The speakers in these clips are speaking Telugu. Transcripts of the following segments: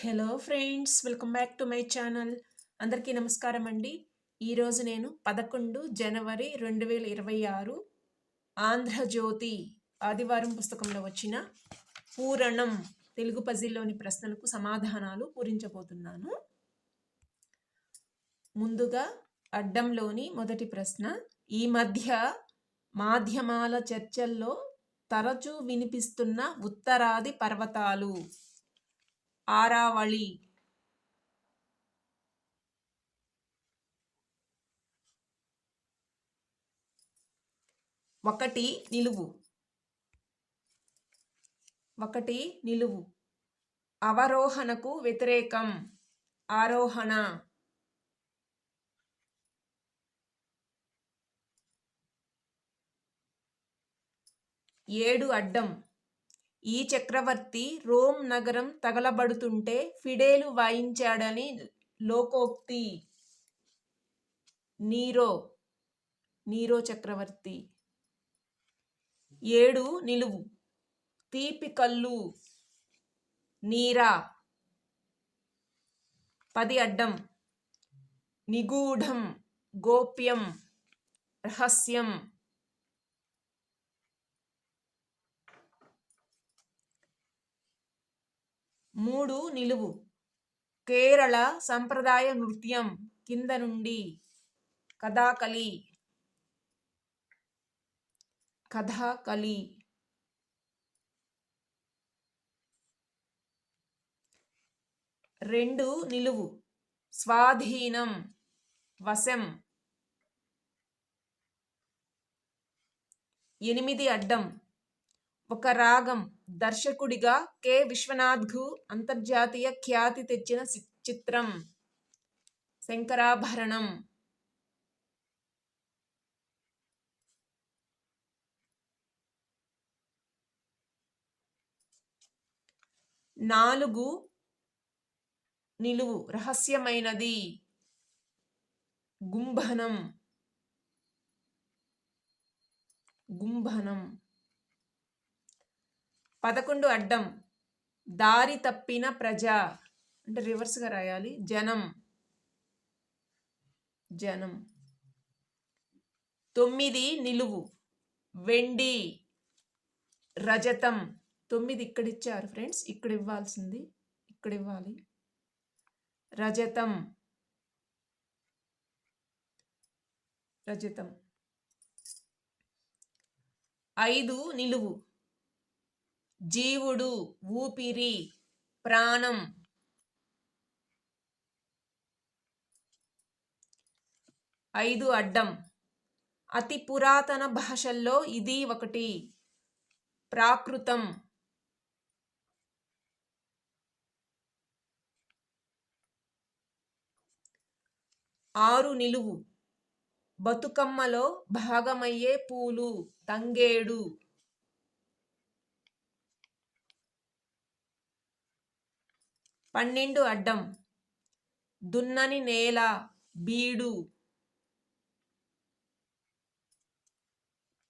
Hello friends welcome back to my channel. అందరికీ నమస్కారం అండి. ఈరోజు నేను పదకొండు జనవరి రెండు వేల ఇరవై ఆరు ఆంధ్రజ్యోతి ఆదివారం పుస్తకంలో వచ్చిన పూరణం తెలుగు పజిల్లోని ప్రశ్నలకు సమాధానాలు పూరించబోతున్నాను. ముందుగా అడ్డంలోని మొదటి ప్రశ్న ఈ మధ్య మాధ్యమాల చర్చల్లో తరచూ వినిపిస్తున్న ఉత్తరాది పర్వతాలు. ఆరావళి. ఒకటి నిలువు. ఒకటి నిలువు. అవరోహణకు వ్యతిరేకం. ఆరోహణ. ఏడు అడ్డం. ఈ చక్రవర్తి రోమ్ నగరం తగలబడుతుంటే ఫిడేలు వాయించాడని లోకోక్తి నీరో నీరో చక్రవర్తి. ఏడు నిలువు. తీపి కళ్ళు. నీరా. పది అడ్డం. నిగూఢం. గోప్యం. రహస్యం. మూడు నిలువు. కేరళ సంప్రదాయ నృత్యం కింద నుండి కథాకలి కథాకలి రెండు నిలువు. స్వాధీనం. వశం. ఎనిమిది అడ్డం. ఒక రాగం. దర్శకుడిగా కె. విశ్వనాథ్కు అంతర్జాతీయ ఖ్యాతి తెచ్చిన చిత్రం శంకరాభరణం. నాలుగు నిలువు రహస్యమైనది. గుంభనం. గుంభనం. పదకొండు అడ్డం. దారి తప్పిన ప్రజ. అంటే రివర్స్గా రాయాలి. జనం. జనం. తొమ్మిది నిలువు. వెండి. రజతం. తొమ్మిది ఇక్కడ ఇచ్చారు ఫ్రెండ్స్. ఇక్కడ ఇవ్వాల్సింది. ఇక్కడ ఇవ్వాలి. రజతం. రజతం. ఐదు నిలువు. జీవుడు ఊపిరి ప్రాణం. ఐదు అడ్డం. అతి పురాతన భాషల్లో ఇది ఒకటి. ప్రాకృతం. ఆరు నిలువు. బతుకమ్మలో భాగమయ్యే పూలు తంగేడు. పన్నెండు అడ్డం. దున్నని నేల బీడు.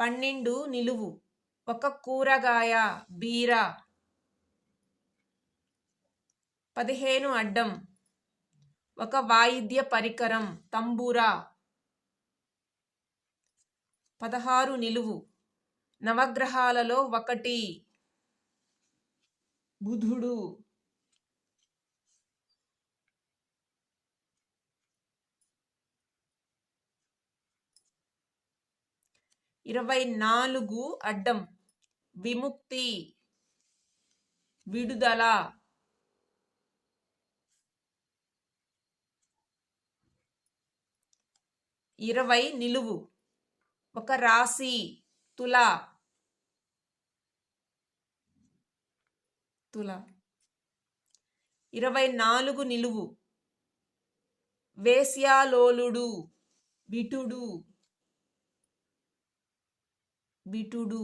పన్నెండు నిలువు. ఒక కూరగాయ బీర. పదిహేను అడ్డం. ఒక వాయిద్య పరికరం తంబూరా. పదహారు నిలువు. నవగ్రహాలలో ఒకటి. బుధుడు. ఇరవై నాలుగు అడ్డం విముక్తి విడుదల. ఇరవై నిలువు ఒక రాశి తుల. తుల. ఇరవై నాలుగు నిలువు వేశ్యాలోలుడు విటుడు. బిటుడు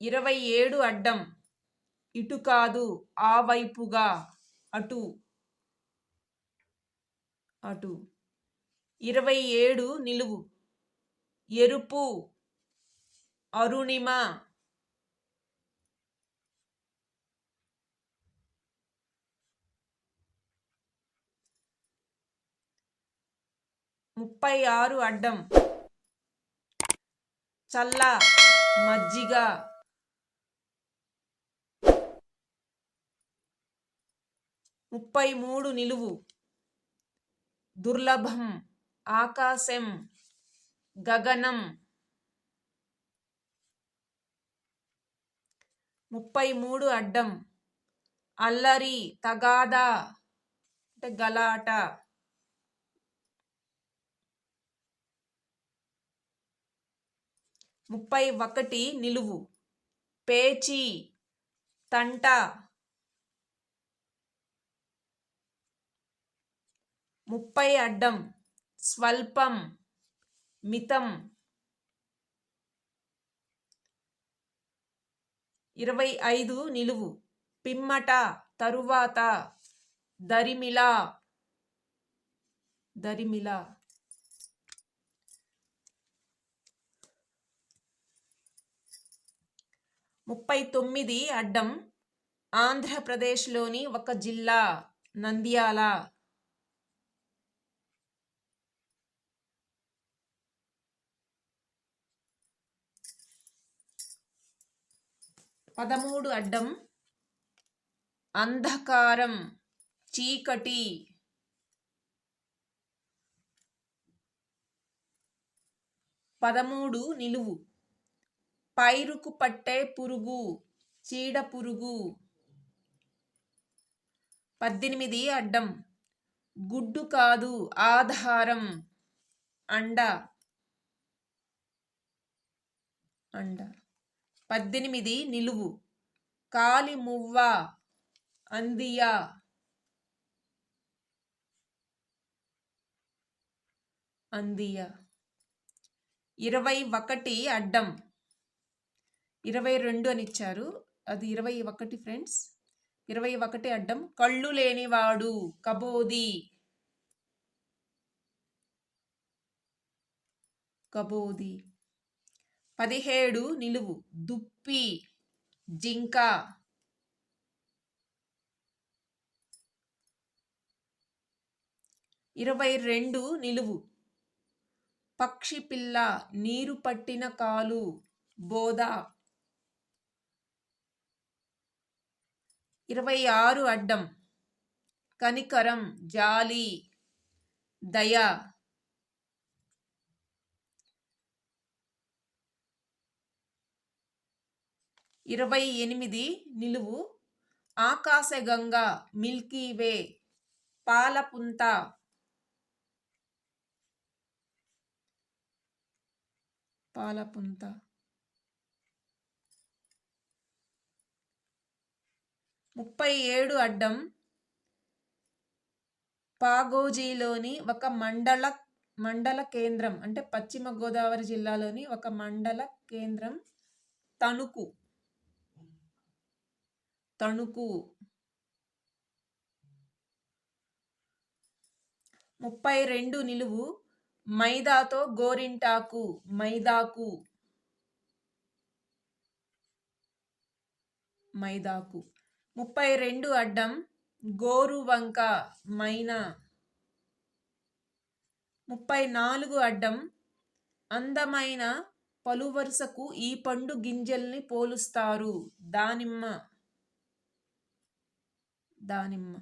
ఇరవై ఏడు అడ్డం. ఇటు కాదు ఆ వైపుగా. అటు. అటు. ఇరవై ఏడు నిలువు. ఎరుపు. అరుణిమ. ముప్పై ఆరు అడ్డం. చల్ల మజ్జిగ. ముప్పై మూడు నిలువు. దుర్లభం. ఆకాశం. గగనం. ముప్పై మూడు అడ్డం. అల్లరి తగాదా. అంటే గలాట. ముప్పై ఒకటి నిలువు. పేచీ తంట. ముప్పై అడ్డం స్వల్పం మితం. ఇరవై ఐదు నిలువు. పిమ్మట తరువాత దరిమిల. దరిమిల. ముప్పై తొమ్మిది అడ్డం ఆంధ్రప్రదేశ్లోని ఒక జిల్లా నంద్యాల. పదమూడు అడ్డం అంధకారం చీకటి. పదమూడు నిలువు. పైరుకు పట్టే పురుగు చీడ పురుగు. పద్దెనిమిది అడ్డం. గుడ్డు కాదు ఆధారం. అండ. అండ. పద్దెనిమిది నిలువు. కాలి మువ్వ అందియా. అందియ. ఇరవై ఒకటి అడ్డం. ఇరవై రెండు అని ఇచ్చారు. అది ఇరవై ఒకటి ఫ్రెండ్స్. ఇరవై ఒకటి అడ్డం కళ్ళు లేనివాడు కబోది. కబోది. పదిహేడు నిలువు దుప్పి జింక. ఇరవై రెండు నిలువు పక్షి పిల్ల నీరు పట్టిన కాలు బోధ ఇరవై ఆరు అడ్డం. కనికరం జాలి దయ. ఇరవై ఎనిమిది నిలువు. ఆకాశగంగ మిల్కీవే పాలపుంత. పాలపుంత. ముప్పై ఏడు అడ్డం పాగోజీలోని ఒక మండల మండల కేంద్రం అంటే పశ్చిమ గోదావరి జిల్లాలోని ఒక మండల కేంద్రం తణుకు. తణుకు. ముప్పై రెండు నిలువు మైదాతో గోరింటాకు మైదాకు. మైదాకు. ముప్పై రెండు అడ్డం గోరు వంక మైనా. ముప్పై నాలుగు అడ్డం అందమైన పలువరుసకు ఈ పండు గింజల్ని పోలుస్తారు. దానిమ్మ. దానిమ్మ.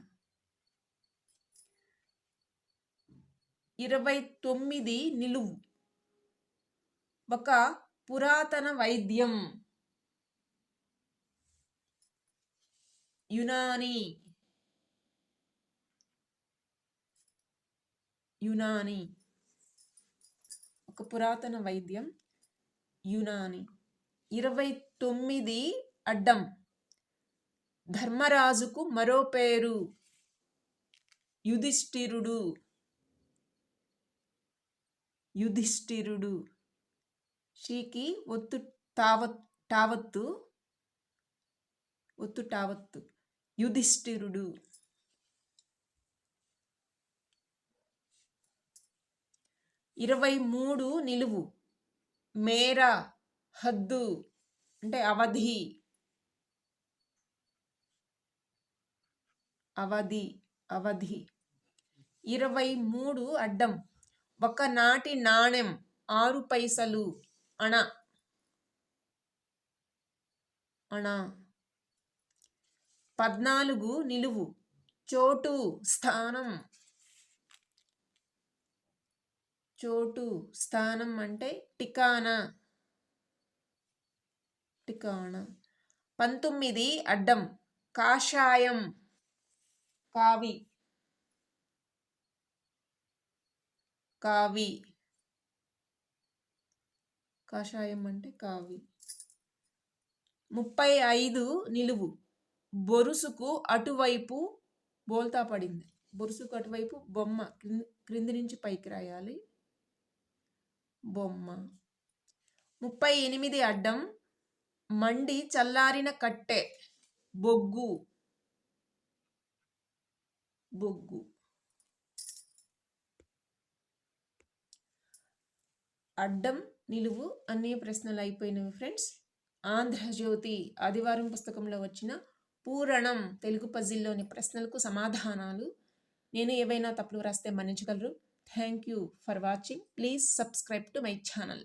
ఇరవై తొమ్మిది నిలువు. ఒక పురాతన వైద్యం. యునాని. యునాని. ఒక పురాతన వైద్యం. యునాని. ఇరవై తొమ్మిది అడ్డం. ధర్మరాజుకు మరో పేరు. యుధిష్ఠిరుడు. యుధిష్ఠిరుడు. షీకి ఒత్తు తావత్ టావత్తు. ఒత్తు టావత్తు. యుధిష్ఠిరుడు. ఇరవై మూడు నిలువు. మేర హద్దు అంటే అవధి. అవధి అవధి. ఇరవై మూడు అడ్డం. ఒకనాటి నాణెం ఆరు పైసలు. అణ. అణ. పద్నాలుగు నిలువు చోటు స్థానం. చోటు స్థానం అంటే టికానా. టికానా. పంతొమ్మిది అడ్డం కాషాయం. కావి. కావి. కాషాయం అంటే కావి. ముప్పై ఐదు నిలువు బొరుసుకు అటువైపు బోల్తా పడింది. బొరుసుకు అటువైపు బొమ్మ క్రింది నుంచి పైకి రాయాలి. బొమ్మ. ముప్పై ఎనిమిది అడ్డం మండి చల్లారిన కట్టె. బొగ్గు. బొగ్గు. అడ్డం నిలువు అన్ని ప్రశ్నలు అయిపోయినవి ఫ్రెండ్స్ ఆంధ్రజ్యోతి ఆదివారం పుస్తకంలో వచ్చిన పూరణం తెలుగు పజిల్లోని ప్రశ్నలకు సమాధానాలు. నేను ఏవైనా తప్పులు రాస్తే మన్నించగలరు. Thank you for watching please subscribe to my channel